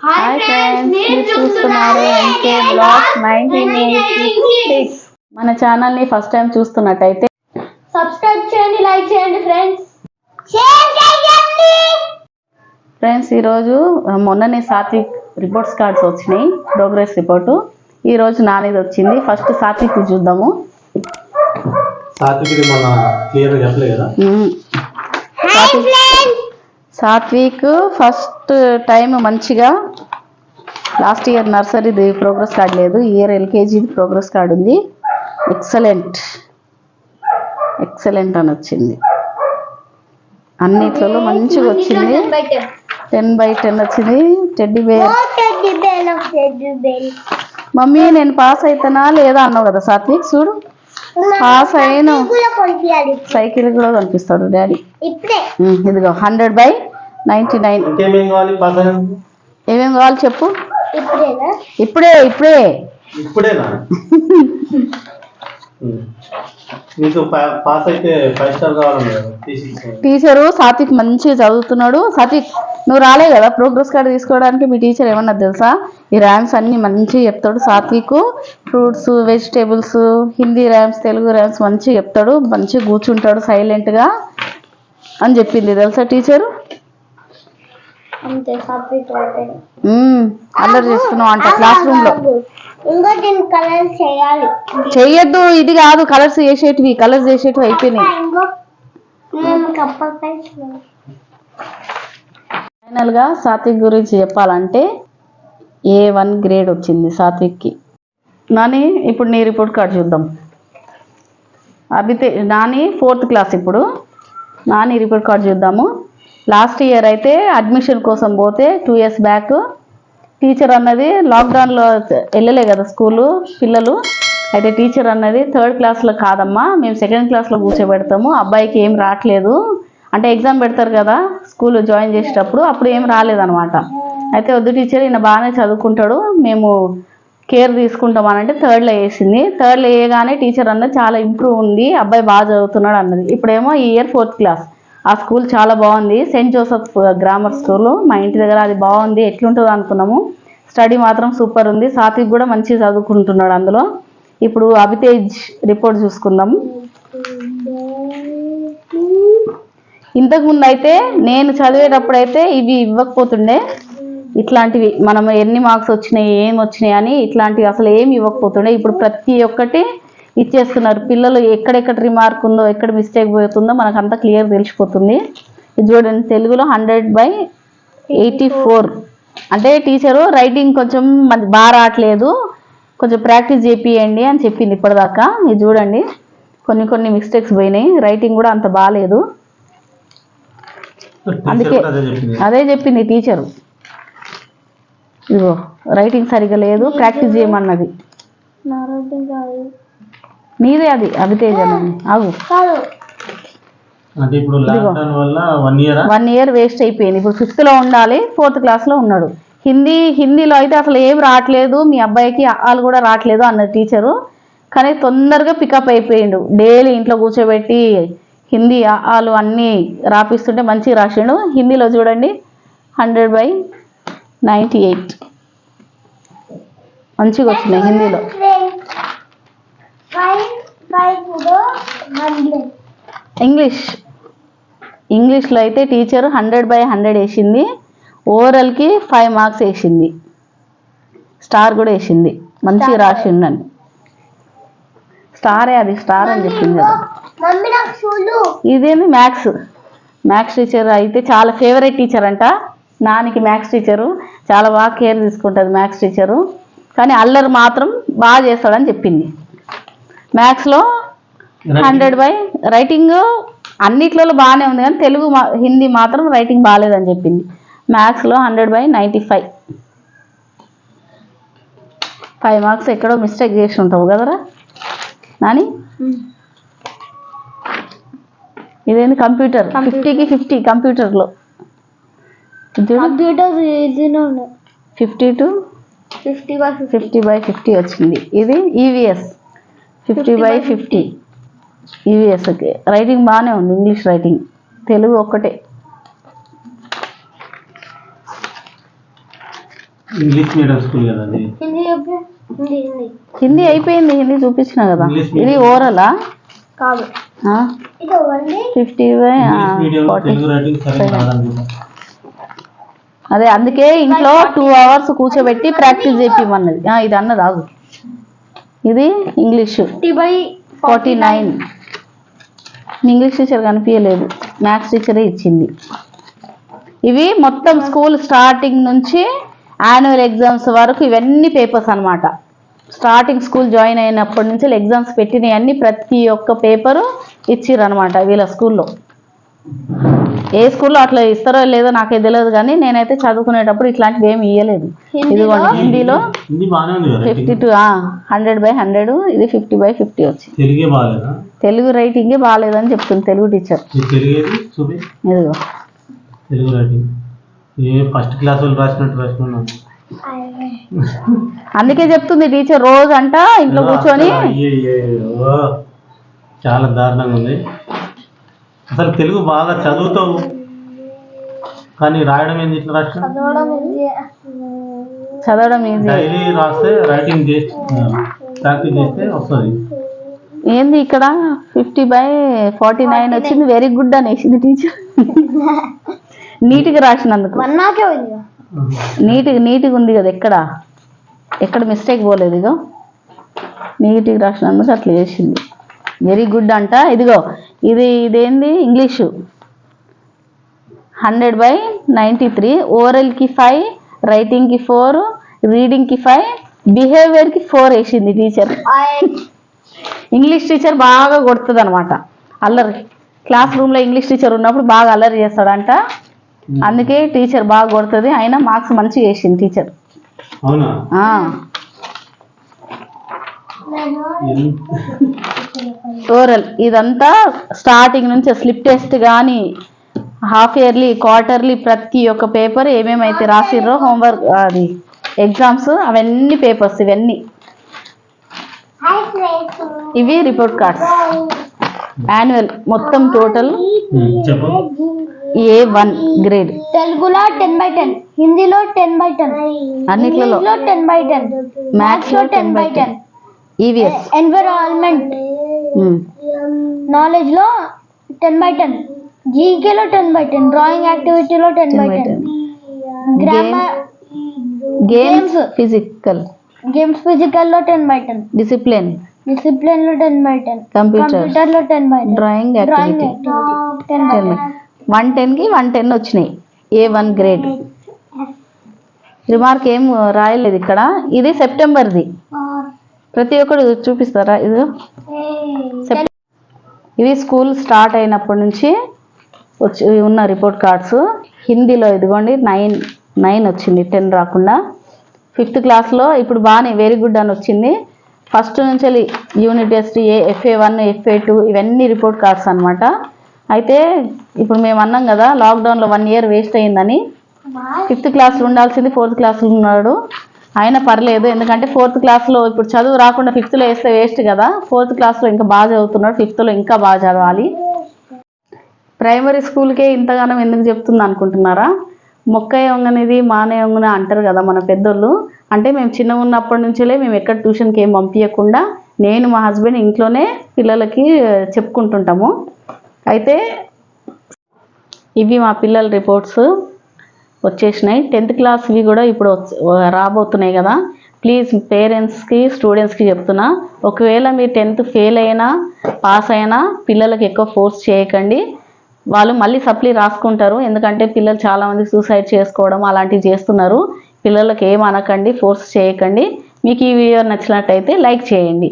Hi friends మీరు చూస్తున్నారు MK blog nineteen six మన ఛానల్ని ఫస్ట్ టైం చూస్తున్నట్టయితే సబ్స్క్రైబ్ చేయండి లైక్ చేయండి ఫ్రెండ్స్ షేర్ చేయండి. ఫ్రెండ్స్ ఈరోజు ఆ, మొన్ననే సాత్విక్ రిపోర్ట్స్ కార్డ్స్ వచ్చినాయి ప్రోగ్రెస్ రిపోర్టు ఈ రోజు నానిది వచ్చింది. ఫస్ట్ సాత్విక్ చూద్దాము. సాత్విక్ మన క్లియర్గా చెప్పలే కదా. మ్మ్. సాత్విక్ ఫస్ట్ టైం మంచిగా లాస్ట్ ఇయర్ నర్సరీది ప్రోగ్రెస్ కార్డ్ లేదు. ఇయర్ ఎల్కేజీ ప్రోగ్రెస్ కార్డ్ ఉంది. ఎక్సలెంట్ ఎక్సలెంట్ అని వచ్చింది. అన్నిట్లలో మంచిగా వచ్చింది. టెన్ బై టెన్ వచ్చింది. టెడ్డీ బేర్ మమ్మీ నేను పాస్ అవుతానా లేదా అన్నావు కదా సాత్విక్? చూడు. సైకిల్ కూడా కనిపిస్తాడు డాడీ. ఇదిగో హండ్రెడ్ బై నైంటీ నైన్. ఇంకేమేం కావాలి చెప్పు? ఇప్పుడే ఇప్పుడే. ఇప్పుడేనా. టీచరు సాత్విక్ మంచిగా చదువుతున్నాడు. సాత్విక్ నువ్వు రాలే కదా ప్రోగ్రెస్ కార్డు తీసుకోవడానికి మీ టీచర్ ఏమన్నా తెలుసా? ఈ ర్యామ్స్ అన్ని మంచిగా చెప్తాడు Satvik. Fruits vegetables Hindi rhymes Telugu rhymes మంచిగా చెప్తాడు. మంచిగా కూర్చుంటాడు సైలెంట్గా అని చెప్పింది. తెలుసా టీచరు అల్లరి చేస్తున్నావు అంట క్లాస్ రూమ్లో చెయ్యొద్దు ఇది కాదు కలర్స్ వేసేటివి కలర్స్ వేసేటివి అయిపోయినాయి. ఫైనల్గా సాత్విక్ గురించి చెప్పాలంటే ఏ వన్ గ్రేడ్ వచ్చింది సాత్విక్కి. నాని ఇప్పుడు నీ రిపోర్ట్ కార్డ్ చూద్దాం. అభితే నాని ఫోర్త్ క్లాస్ ఇప్పుడు. నాని రిపోర్ట్ కార్డ్ చూద్దాము. లాస్ట్ ఇయర్ అయితే అడ్మిషన్ కోసం పోతే టూ ఇయర్స్ బ్యాక్ టీచర్ అన్నది లాక్డౌన్లో వెళ్ళలే కదా స్కూలు పిల్లలు. అయితే టీచర్ అన్నది థర్డ్ క్లాస్లో కాదమ్మా మేము సెకండ్ క్లాస్లో కూర్చోబెడతాము. అబ్బాయికి ఏం రావట్లేదు అంటే ఎగ్జామ్ పెడతారు కదా స్కూల్ జాయిన్ చేసేటప్పుడు అప్పుడు ఏం రాలేదనమాట అయితే వద్దు టీచర్ ఈయన బాగానే చదువుకుంటాడు మేము కేర్ తీసుకుంటామనంటే థర్డ్లో వేసింది. థర్డ్లో వేయగానే టీచర్ అన్నది చాలా ఇంప్రూవ్ ఉంది అబ్బాయి బాగా చదువుతున్నాడు అన్నది. ఇప్పుడేమో ఈ ఇయర్ ఫోర్త్ క్లాస్ ఆ స్కూల్ చాలా బాగుంది. సెయింట్ జోసఫ్ గ్రామర్ స్కూల్ మా ఇంటి దగ్గర అది బాగుంది ఎట్లుంటుందో అనుకున్నాము. స్టడీ మాత్రం సూపర్ ఉంది. సాత్విక్ కూడా మంచిగా చదువుకుంటున్నాడు అందులో. ఇప్పుడు అభితేజ్ రిపోర్ట్ చూసుకుందాం. ఇంతకుముందు అయితే నేను చదివేటప్పుడు అయితే ఇవి ఇవ్వకపోతుండే. ఇట్లాంటివి మనం ఎన్ని మార్క్స్ వచ్చినాయి ఏం వచ్చినాయి అని ఇట్లాంటివి అసలు ఏమి ఇవ్వకపోతుండే. ఇప్పుడు ప్రతి ఒక్కటి ఇచ్చేస్తున్నారు. పిల్లలు ఎక్కడెక్కడ రిమార్క్ ఉందో ఎక్కడ మిస్టేక్ పోతుందో మనకు అంతా క్లియర్ తెలిసిపోతుంది. ఇది చూడండి తెలుగులో హండ్రెడ్ బై ఎయిటీ ఫోర్ అంటే టీచరు రైటింగ్ కొంచెం మంచి బాగా రావట్లేదు. కొంచెం ప్రాక్టీస్ చేపియండి అని చెప్పింది ఇప్పటిదాకా. ఇది చూడండి కొన్ని కొన్ని మిస్టేక్స్ పోయినాయి. రైటింగ్ కూడా అంత బాగాలేదు. అందుకే అదే చెప్పింది. అదే చెప్పింది టీచరు ఇదిగో రైటింగ్ సరిగ్గా లేదు ప్రాక్టీస్ చేయమన్నది. నీదే అది అభితేజ్ అని అవు కాదు. అంటే ఇప్పుడు లాక్డౌన్ వల్ల one year one year waste అయిపోయింది. ఇప్పుడు ఫిఫ్త్లో ఉండాలి ఫోర్త్ క్లాస్లో ఉన్నాడు. హిందీ హిందీలో అయితే అసలు ఏం రావట్లేదు. మీ అబ్బాయికి వాళ్ళు కూడా రావట్లేదు అన్నది టీచరు కానీ తొందరగా పికప్ అయిపోయిండు. డైలీ ఇంట్లో కూర్చోబెట్టి హిందీ వాళ్ళు అన్నీ రాపిస్తుంటే మంచిగా రాసిండు. హిందీలో చూడండి హండ్రెడ్ బై నైంటీ ఎయిట్. మంచిగా వచ్చినాయి హిందీలో. ఇంగ్లీష్. ఇంగ్లీష్లో అయితే టీచర్ హండ్రెడ్ బై హండ్రెడ్ వేసింది. ఓవరాల్కి ఫైవ్ మార్క్స్ వేసింది. స్టార్ కూడా వేసింది. మంచిగా రాసిండని. స్టారే అది స్టార్ అని చెప్పింది కదా. మమ్మీ నాకు చూడు. ఇదేంది మ్యాథ్స్? మ్యాథ్స్ టీచర్ అయితే చాలా ఫేవరెట్ టీచర్ అంట. నానికి మ్యాథ్స్ టీచరు చాలా బాగా కేర్ తీసుకుంటుంది మ్యాథ్స్ టీచరు కానీ అల్లరి మాత్రం బాగా చేస్తాడని చెప్పింది. మ్యాథ్స్లో హండ్రెడ్ బై రైటింగ్ అన్నిట్లలో బాగానే ఉంది కానీ తెలుగు మా- హిందీ మాత్రం రైటింగ్ బాగాలేదని చెప్పింది. మ్యాథ్స్లో hundred by ninety five five marks ఎక్కడో మిస్టేక్ చేసి ఉంటావు కదరా? నాని? ఇదేంది కంప్యూటర్? ఫిఫ్టీకి ఫిఫ్టీ కంప్యూటర్లో. Computer fifty to fifty by fifty. By fifty వచ్చింది. ఇది ఈవీఎస్ ఫిఫ్టీ బై ఫిఫ్టీ. ఈవీఎస్కి రైటింగ్ బాగానే ఉంది ఇంగ్లీష్ రైటింగ్ తెలుగు ఒక్కటే. ఇంగ్లీష్ మీడియం స్కూల్ కదా అది? హిందీ అయిపోయింది హిందీ చూపించిన కదా. ఇది. ఓరలా కాదు. ఫిఫ్టీ బై ఫార్టీ అదే అందుకే ఇంట్లో టూ అవర్స్ కూర్చోబెట్టి ప్రాక్టీస్ చేపిమన్నది ఆ, ఇది అన్న రాదు. ఇది English. Fifty by forty nine. English teacher కనిపించలేదు మ్యాథ్స్ టీచరే ఇచ్చింది. ఇవి మొత్తం స్కూల్ స్టార్టింగ్ నుంచి యాన్యువల్ ఎగ్జామ్స్ వరకు ఇవన్నీ పేపర్స్ అన్నమాట. స్టార్టింగ్ స్కూల్ జాయిన్ అయినప్పటి నుంచి ఎగ్జామ్స్ పెట్టినవన్నీ ప్రతి ఒక్క పేపరు ఇచ్చిర్రు అనమాట వీళ్ళ స్కూల్లో. ఏ స్కూల్లో అట్లా ఇస్తారో లేదో నాకే తెలియదు కానీ నేనైతే చదువుకునేటప్పుడు ఇట్లాంటివి ఏమి ఇవ్వలేదు ఇదిగోండి హిందీలో హిందీ బాగానే ఉంది కదా fifty two hundred by hundred ఇది ఫిఫ్టీ బై ఫిఫ్టీ వచ్చింది తెలుగే బాగాలేదా? తెలుగు రైటింగే బాగాలేదని చెప్తుంది తెలుగు టీచర్. ఇదిగో. తెలుగు రైటింగ్. ఏ ఫస్ట్ క్లాస్ వాళ్ళు రాసినట్టు రాసుకున్నాను అందుకే చెప్తుంది టీచర్ రోజు అంట ఇంట్లో కూర్చొని చాలా దారుణంగా ఉంది. అసలు తెలుగు బాగా చదువుతావు. కానీ రాయడం ఏంది ఇట్లా రాసిన చదవడం డైలీ రాస్తే రైటింగ్ చేసి ప్రాక్టీస్ చేస్తే వస్తుంది. ఏంది ఇక్కడ? ఫిఫ్టీ బై ఫార్టీ నైన్ వచ్చింది. వెరీ గుడ్ అనేసింది టీచర్ నీట్గా రాసినందుకు. నీట్గా నీట్గా ఉంది కదా ఎక్కడ? ఎక్కడ మిస్టేక్ పోలేదు ఇగో నీట్గా రాసినందుకు అట్లా చేసింది. వెరీ గుడ్ అంట. ఇదిగో ఇది ఇదేంది? English. Hundred by ninety three. ఓరల్కి five రైటింగ్కి ఫోర్ రీడింగ్కి ఫైవ్ బిహేవియర్కి ఫోర్ వేసింది టీచర్. ఇంగ్లీష్ టీచర్ బాగా కొడుతుంది అనమాట అల్లరి. క్లాస్ రూమ్లో ఇంగ్లీష్ టీచర్ ఉన్నప్పుడు బాగా అల్లరి చేస్తాడంట. అందుకే టీచర్ బాగా కొడుతుంది. అయినా మార్క్స్ మంచిగా వేసింది టీచర్. ఓరల్ ఇదంతా స్టార్టింగ్ నుంచి స్లిప్ టెస్ట్ కానీ హాఫ్ ఇయర్లీ క్వార్టర్లీ ప్రతి ఒక్క పేపర్ ఏమేమైతే రాసిర్రో హోంవర్క్ అది ఎగ్జామ్స్ అవన్నీ పేపర్స్ ఇవన్నీ. ఇవి రిపోర్ట్ కార్డ్స్. యాన్యువల్ మొత్తం టోటల్ ఏ వన్ గ్రేడ్. తెలుగులో టెన్ బై టెన్ హిందీలో టెన్ బై టెన్ ఇంగ్లీష్లో టెన్ బై టెన్ మ్యాథ్స్లో ten by ten. EVS environment నాలెడ్జ్లో ten by ten జీకేలో ten by ten drawing యాక్టివిటీలో ten by ten grammar games physical games ఫిజికల్లో ten by ten discipline డిసిప్లిన్లో ten by ten computer కంప్యూటర్లో ten by drawing activity ten by ten one టెన్కి one ten వచ్చినాయి. A one grade remark ఏం రాయలేదు ఇక్కడ. ఇది సెప్టెంబర్ది ప్రతి ఒక్కరు చూపిస్తారా ఇది? సెప్- ఇవి స్కూల్ స్టార్ట్ అయినప్పటి నుంచి వచ్చి ఉన్న రిపోర్ట్ కార్డ్స్. హిందీలో ఇదిగోండి నైన్ నైన్ వచ్చింది టెన్ రాకుండా. ఫిఫ్త్ క్లాస్లో ఇప్పుడు బాగానే వెరీ గుడ్ అని వచ్చింది. ఫస్ట్ నుంచి unit test A FA one FA two ఇవన్నీ రిపోర్ట్ కార్డ్స్ అన్నమాట. అయితే ఇప్పుడు మేము అన్నాం కదా లాక్డౌన్లో వన్ ఇయర్ వేస్ట్ అయిందని. ఫిఫ్త్ క్లాస్లో ఉండాల్సింది ఫోర్త్ క్లాస్లో ఉన్నాడు. అయినా పర్లేదు. ఎందుకంటే ఫోర్త్ క్లాస్లో ఇప్పుడు చదువు రాకుండా ఫిఫ్త్లో వేస్తే వేస్ట్ కదా. ఫోర్త్ క్లాస్లో ఇంకా బాగా చదువుతున్నాడు. ఫిఫ్త్లో ఇంకా బాగా చదవాలి. ప్రైమరీ స్కూల్కే ఇంతగానం ఎందుకు చెప్తుంది అనుకుంటున్నారా? మొక్కయ్య వంగనిది మానే వంగన అంటారు కదా మన పెద్దోళ్ళు. అంటే మేము చిన్నగా ఉన్నప్పటి నుంచిలే మేము ఎక్కడ ట్యూషన్కి ఏం పంపించకుండా నేను మా హస్బెండ్ ఇంట్లోనే పిల్లలకి చెప్పుకుంటుంటాము. అయితే ఇవి మా పిల్లల రిపోర్ట్స్ వచ్చేసినాయి. టెన్త్ క్లాస్వి కూడా ఇప్పుడు రాబోతున్నాయి కదా. ప్లీజ్ పేరెంట్స్కి స్టూడెంట్స్కి చెప్తున్నా ఒకవేళ మీరు టెన్త్ ఫెయిల్ అయినా పాస్ అయినా పిల్లలకి ఎక్కువ ఫోర్స్ చేయకండి. వాళ్ళు మళ్ళీ సప్లీ రాసుకుంటారు. ఎందుకంటే పిల్లలు చాలామంది సూసైడ్ చేసుకోవడం అలాంటివి చేస్తున్నారు. పిల్లలకి ఏం అనకండి ఫోర్స్ చేయకండి. మీకు ఈ వీడియో నచ్చినట్టయితే లైక్ చేయండి.